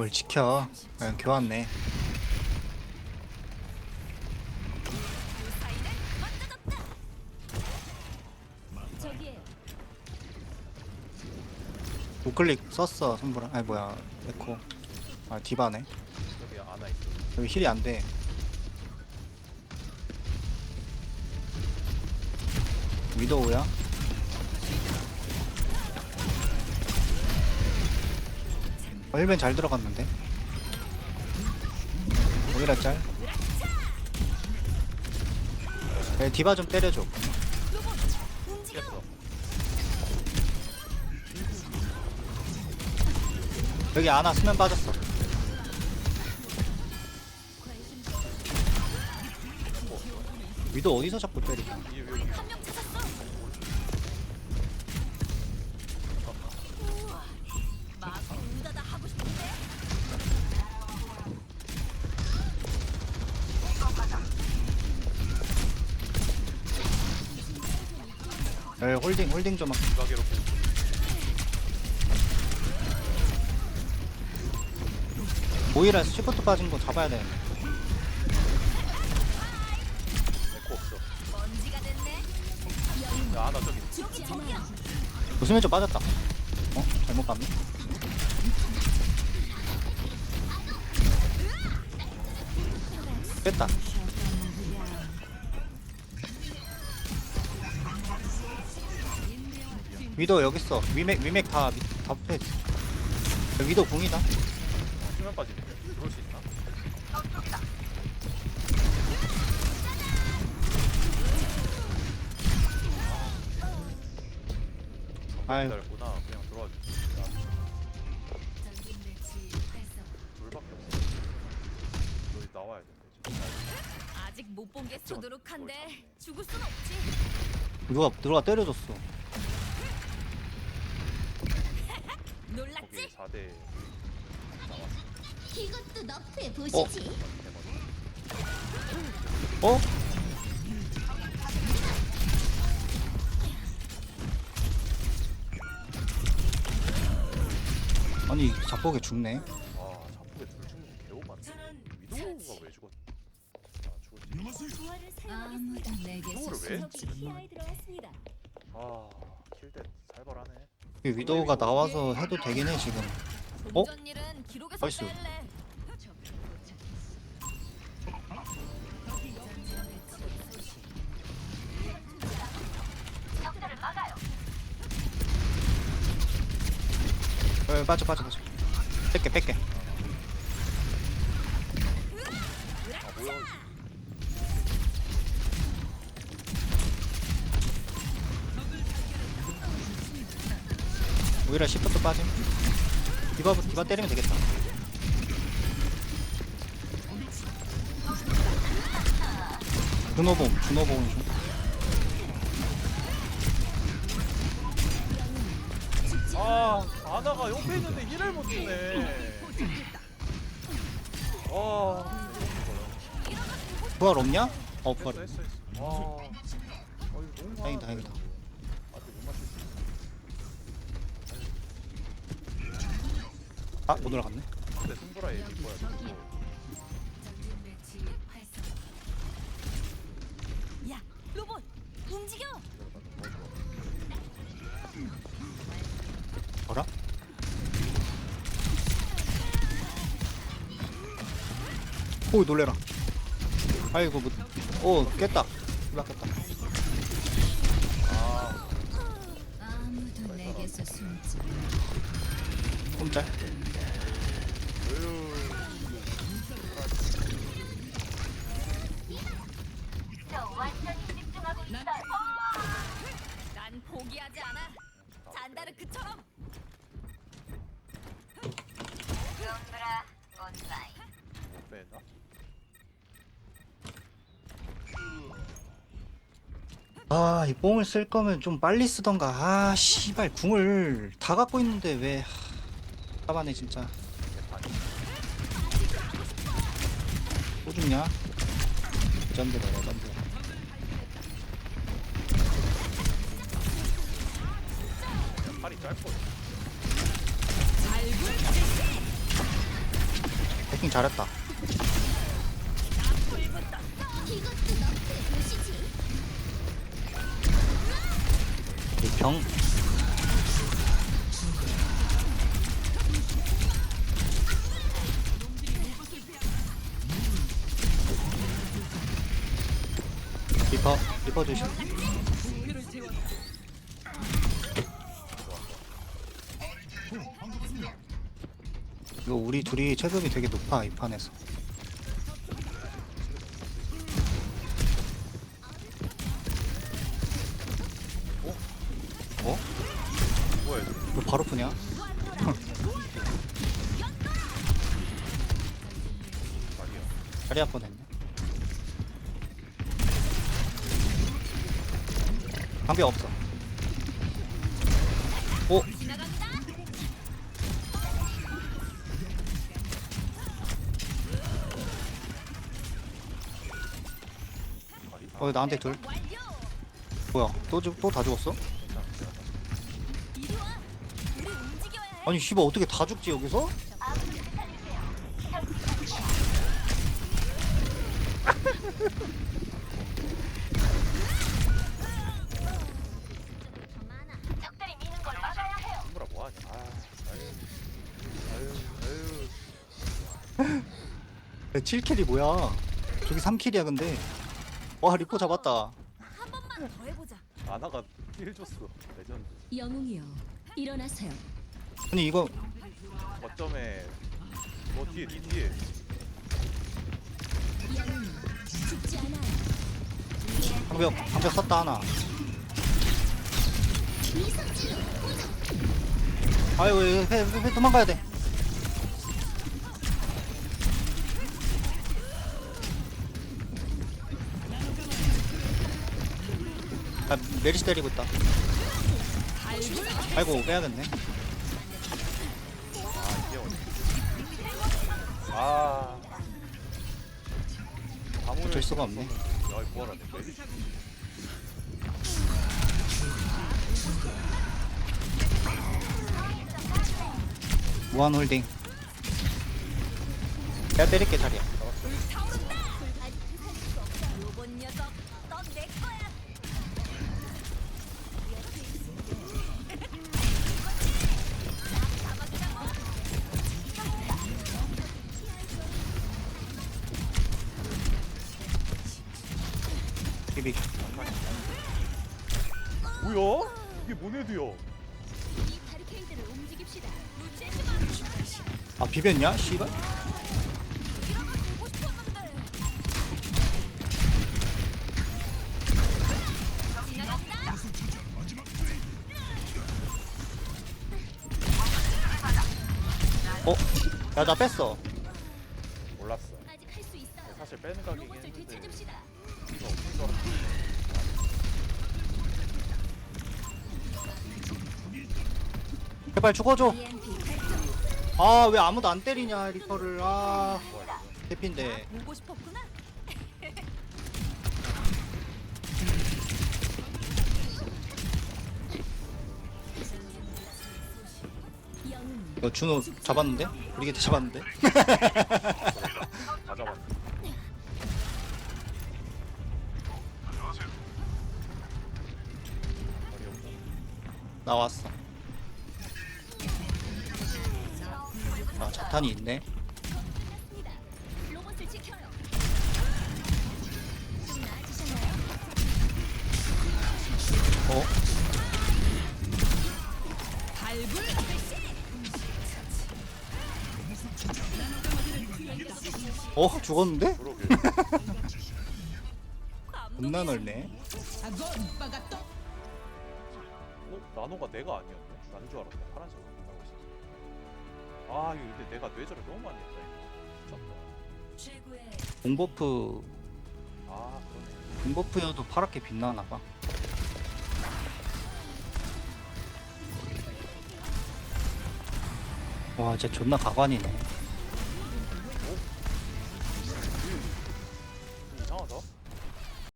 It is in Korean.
뭘 지켜. 그냥 교환네. 저기에 우클릭 썼어 손보라. 아니 뭐야. 에코. 아 디바네. 여기 힐이 안돼. 위도우야 어, 1벤 잘 들어갔는데. 오히려 짤. 네, 디바 좀 때려줘. 여기 아나 수면 빠졌어. 위도 어디서 자꾸 때리냐 여기 홀딩 홀딩 좀 할게. 가게로 오히려 시프트 빠진 거 잡아야 돼 에코 없어. 야 하나 저기. 웃으면 좀 빠졌다 어? 잘못 갔네 뺐다 위도 여기 있어 위맥 위맥 다다 패. 위도 궁이다 수면 빠지는데 들어올 수 있나? 아유. 기다렸구나. 그냥 들어와 주. 둘밖에 없어. 너희 나와야 돼. 지금. 아직 못 본게 수두룩한데 죽을 순 없지. 누가 누가 때려줬어 거기 놀랐지? 4대 이것도 너프에 어? 보시지. 어? 아니 자폭에 죽네 아 자폭에 둘 죽는 거 개오만. 위도우가 왜 죽었? 아 죽었지. 부활을 아무도 내게 위도우를 왜? 히아에 들어왔습니다. 아 킬대 살벌하네. 이 위도우가 나와서 해도 되긴 해 지금 어? 나이스. 어, 빠져 빠져 빠져 뺄게 뺄게 오히려 시프트 빠짐 디바 디바 때리면 되겠다 준호봉 준호봉 중 아 아나가 옆에 있는데 힐을 못 주네. 아 부활 없냐? 어 부활 했어 했어 했어. 아, 아 이거 너무 다행이다. 다행이다 아 못 올라갔네 근데 승부라 얘기 거야. 야, 로봇 움직여. 뭐라? 오 놀래라 아이고 뭐, 오 깼다 아 아무도 내게서 숨지 꼼짤 으유. 난 포기하지 않아. 잔다르크처럼. 못 빼나? 아, 이 뽕을 쓸 거면 좀 빨리 쓰던가. 아, 씨발, 궁을 다 갖고 있는데 왜. 까바네, 진짜. 또 죽냐? 레전드다, 레전드. 팔이 짧고. 해킹 잘했다 이병 리퍼 리퍼 조심 이거 우리 둘이 체급이 되게 높아 이 판에서 어? 뭐야 이거 이거 바로 푸냐? 자리 했네 방벽 없어 오 어 나한테 둘 뭐야 또다 죽었어? 아니 씨발 어떻게 다 죽지 여기서? 아유 아유 아유 7킬이 뭐야 저기 3킬이야 근데 와 리포 잡았다 한 번만 더 해보자. 아나가 힐 줬어 레전드 영웅이여 일어나세요. 아니 이거 거점에 뭐 뒤에 뒤 뒤에 영웅 죽지 않아요. 방벽 방벽 썼다 하나 왜, 왜, 왜, 왜 도망가야 돼. 아, 메리시 때리고 있다. 아이고 빼야겠네. 아 이게 어디 아. 어쩔 수가 없네. 야 뭐하라 내 무한 홀딩 내가 때릴게 자리야. 비비 뭐야? 이게 모네드야 아 비볐냐? 씨발. 어? 야 나 뺐어 몰랐어 아직 할 수 있어. 사실 빼는 각이긴 로봇을 했는데 되찾읍시다. 이거 없는 줄 알았어 제발 죽어줘 EMP. 아 왜 아무도 안 때리냐 리퍼를 아 대피인데 보고 싶었구나. 이거 준호 잡았는데? 브리게트 잡았는데? 아 자탄이 있네? 어? 어? 죽었는데? 그러게 겁나 넓네 어? 나노가 내가 아니었네? 난 줄 알았네 파란색으로 아 이거 근데 내가 뇌절을 너무 많이 했다 이거. 미쳤다. 공버프. 아 그러네. 공버프여도 파랗게 빛나나 봐. 와 진짜 존나 가관이네